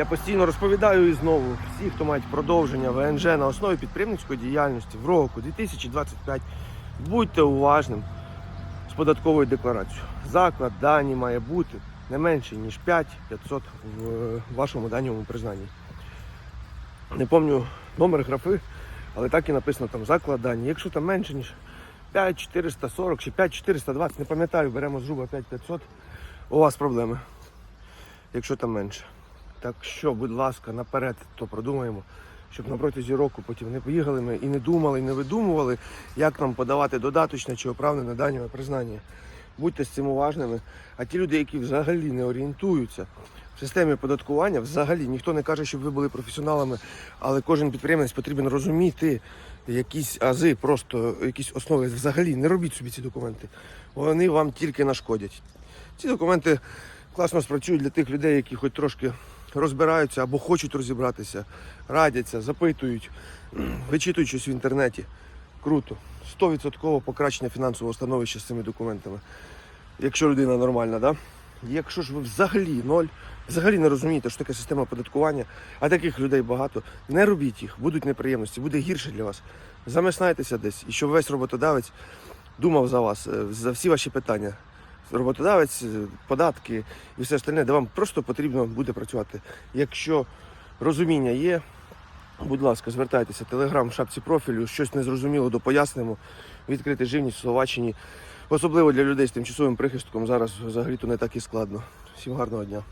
Я постійно розповідаю і знову всі, хто мають продовження ВНЖ на основі підприємницької діяльності в року 2025, будьте уважним з податковою декларацією. Заклад дані має бути не менше, ніж 5500 в вашому даному признанні. Не пам'ятаю номер графи, але так і написано там заклад дані. Якщо там менше, ніж 5440 чи 5420, не пам'ятаю, беремо зруба 5500, у вас проблеми, якщо там менше. Так що, будь ласка, наперед то продумаємо, щоб на протязі року потім не поїхали ми і не думали, і не видумували, як нам подавати додаточне чи оправдане дані признання. Будьте з цим уважними. А ті люди, які взагалі не орієнтуються в системі податкування, взагалі ніхто не каже, щоб ви були професіоналами, але кожен підприємець потрібен розуміти якісь ази, просто якісь основи. Взагалі не робіть собі ці документи. Вони вам тільки нашкодять. Ці документи класно спрацюють для тих людей, які хоч трошки розбираються або хочуть розібратися, радяться, запитують, вичитують щось в інтернеті. Круто. 100% покращення фінансового становища з цими документами. Якщо людина нормальна, да? Якщо ж ви взагалі ноль, взагалі не розумієте, що таке система оподаткування, а таких людей багато, не робіть їх, будуть неприємності, буде гірше для вас. Замиснайтеся десь, і щоб весь роботодавець думав за вас, е, за всі ваші питання. Роботодавець, е, податки і все остальне, де вам просто потрібно буде працювати. Якщо розуміння є, будь ласка, звертайтеся, телеграм в шапці профілю, щось незрозуміло, допояснимо. Відкрити живність в Словаччині. Особливо для людей з тимчасовим прихистком зараз взагалі то не так і складно. Всім гарного дня.